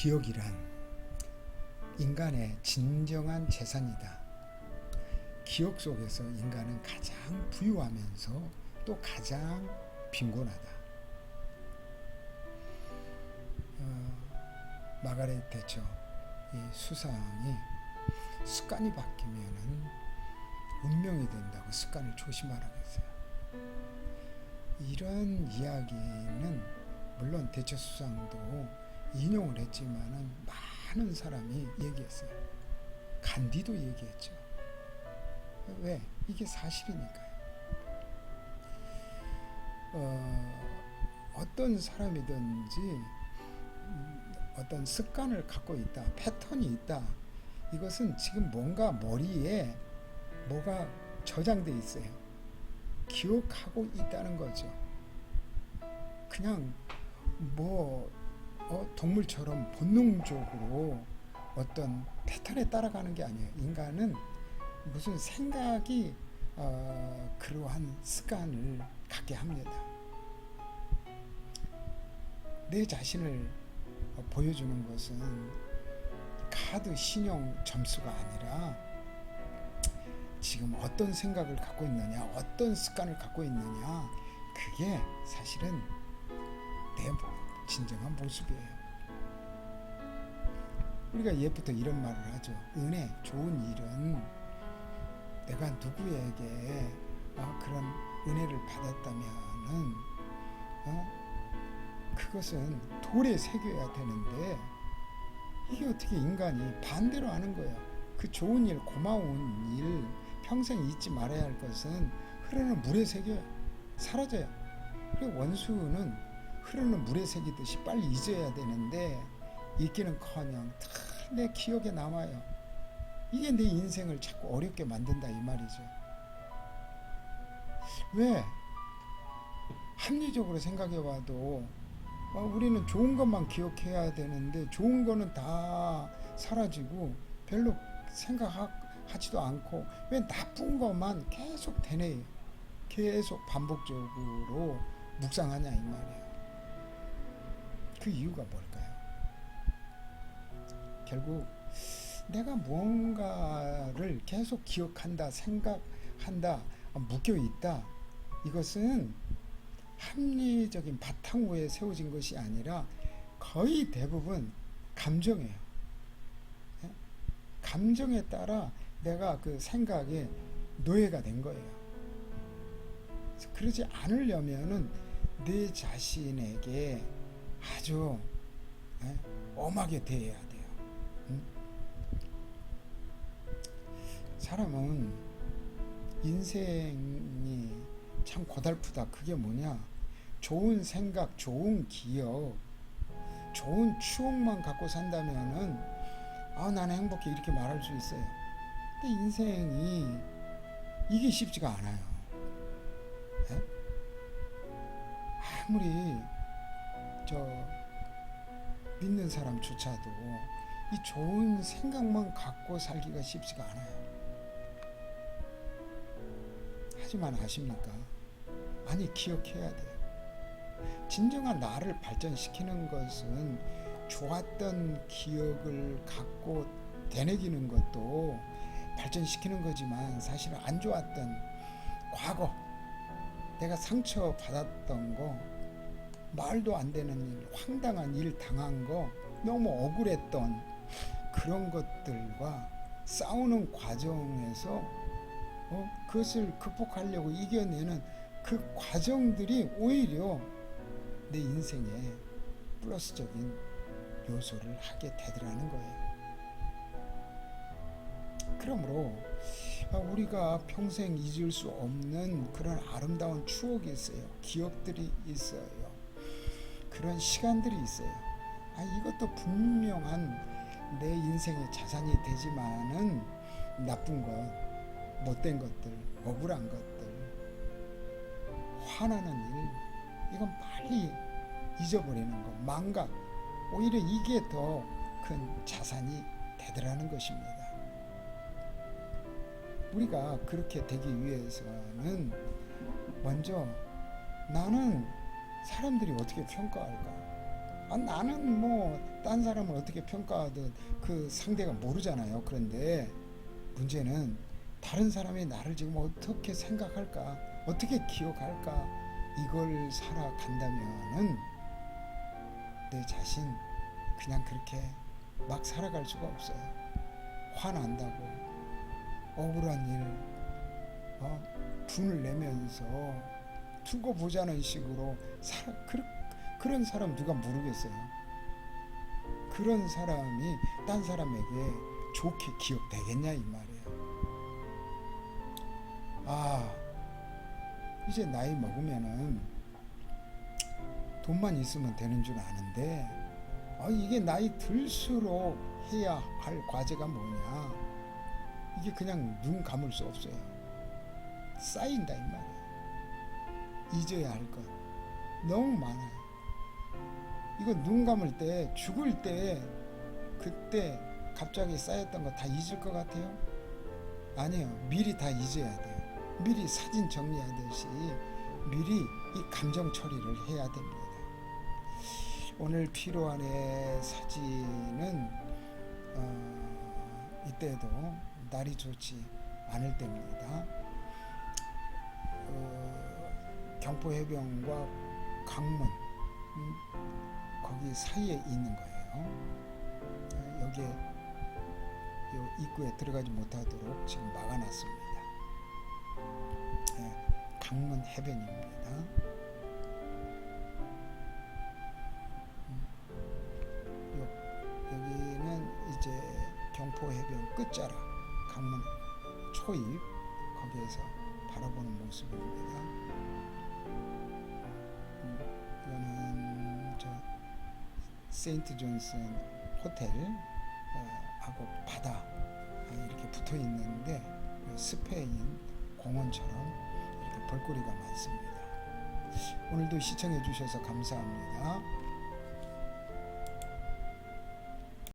기억이란 인간의 진정한 재산이다. 기억 속에서 인간은 가장 부유하면서 또 가장 빈곤하다. 어, 마가렛 대처 이 수상이 습관이 바뀌면은 운명이 된다고 습관을 조심하라고 했어요. 이런 이야기는 물론 대처 수상도 인용을 했지만은 많은 사람이 얘기했어요. 간디도 얘기했죠. 왜? 이게 사실이니까요. 어, 어떤 사람이든지 음, 어떤 습관을 갖고 있다, 패턴이 있다. 이것은 지금 뭔가 머리에 뭐가 저장돼 있어요. 기억하고 있다는 거죠. 그냥 뭐 어, 동물처럼 본능적으로 어떤 패턴에 따라가는 게 아니에요. 인간은 무슨 생각이 어, 그러한 습관을 갖게 합니다. 내 자신을 어, 보여주는 것은 카드 신용 점수가 아니라 지금 어떤 생각을 갖고 있느냐, 어떤 습관을 갖고 있느냐, 그게 사실은 내 진정한 모습이에요. 우리가 예부터 이런 말을 하죠. 은혜, 좋은 일은 내가 누구에게 어, 그런 은혜를 받았다면은 어? 그것은 돌에 새겨야 되는데 이게 어떻게 인간이 반대로 하는 거예요. 그 좋은 일, 고마운 일, 평생 잊지 말아야 할 것은 흐르는 물에 새겨요. 사라져요. 그리고 원수는 흐르는 물에 새기듯이 빨리 잊어야 되는데 잊기는커녕 다내 기억에 남아요. 이게 내 인생을 자꾸 어렵게 만든다 이 말이죠. 왜? 합리적으로 생각해 봐도 어, 우리는 좋은 것만 기억해야 되는데 좋은 거는 다 사라지고 별로 생각하지도 않고 왜 나쁜 것만 계속 되뇌요. 계속 반복적으로 묵상하냐 이 말이에요. 그 이유가 뭘까요? 결국 내가 무언가를 계속 기억한다, 생각한다, 묶여 있다. 이것은 합리적인 바탕 위에 세워진 것이 아니라 거의 대부분 감정이에요. 예? 감정에 따라 내가 그 생각에 노예가 된 거예요. 그러지 않으려면은 내 자신에게 아주 예? 엄하게 대해야 돼요. 사람은 인생이 참 고달프다. 그게 뭐냐? 좋은 생각, 좋은 기억, 좋은 추억만 갖고 산다면은 아 나는 행복해 이렇게 말할 수 있어요. 근데 인생이 이게 쉽지가 않아요. 네? 아무리 저 믿는 사람조차도 이 좋은 생각만 갖고 살기가 쉽지가 않아요. 하지만 아십니까? 아니 기억해야 돼요. 진정한 나를 발전시키는 것은 좋았던 기억을 갖고 되뇌기는 것도 발전시키는 거지만 사실은 안 좋았던 과거 내가 상처 받았던 거 말도 안 되는 일, 황당한 일 당한 거 너무 억울했던 그런 것들과 싸우는 과정에서 어? 그것을 극복하려고 이겨내는 그 과정들이 오히려 내 인생에 플러스적인 요소를 하게 되더라는 거예요. 그러므로 우리가 평생 잊을 수 없는 그런 아름다운 추억이 있어요. 기억들이 있어요. 그런 시간들이 있어요. 아, 이것도 분명한 내 인생의 자산이 되지만은 나쁜 것, 못된 것들, 억울한 것들, 화나는 일, 이건 빨리 잊어버리는 것, 망각, 오히려 이게 더 큰 자산이 되더라는 것입니다. 우리가 그렇게 되기 위해서는 먼저 나는 사람들이 어떻게 평가할까? 아, 나는 뭐 딴 사람을 어떻게 평가하든 그 상대가 모르잖아요. 그런데 문제는 다른 사람이 나를 지금 어떻게 생각할까, 어떻게 기억할까 이걸 살아간다면은 내 자신 그냥 그렇게 막 살아갈 수가 없어요. 화난다고 억울한 일, 어, 분을 내면서 두고 보자는 식으로 살아, 그, 그런 사람 누가 모르겠어요. 그런 사람이 딴 사람에게 좋게 기억되겠냐 이 말이에요. 아, 이제 나이 먹으면은 돈만 있으면 되는 줄 아는데 아, 이게 나이 들수록 해야 할 과제가 뭐냐? 이게 그냥 눈 감을 수 없어요. 쌓인다 이 말이에요. 잊어야 할 것 너무 많아요. 이거 눈 감을 때 죽을 때 그때 갑자기 쌓였던 거 다 잊을 것 같아요? 아니요. 미리 다 잊어야 돼요. 미리 사진 정리하듯이 미리 이 감정 처리를 해야 됩니다. 오늘 피로안의 사진은 어, 이때도 날이 좋지 않을 때입니다. 어, 경포 해변과 강문 음, 거기 사이에 있는 거예요. 어, 여기에 요 입구에 들어가지 못하도록 지금 막아놨습니다. 예, 강문 해변입니다. 음, 요, 여기는 이제 경포 해변 끝자락 강문 초입 거기에서 바라보는 모습입니다. 세인트 존슨 호텔 어, 하고 바다 어, 이렇게 붙어 있는데 스페인 공원처럼 이렇게 볼거리가 많습니다. 오늘도 시청해 주셔서 감사합니다.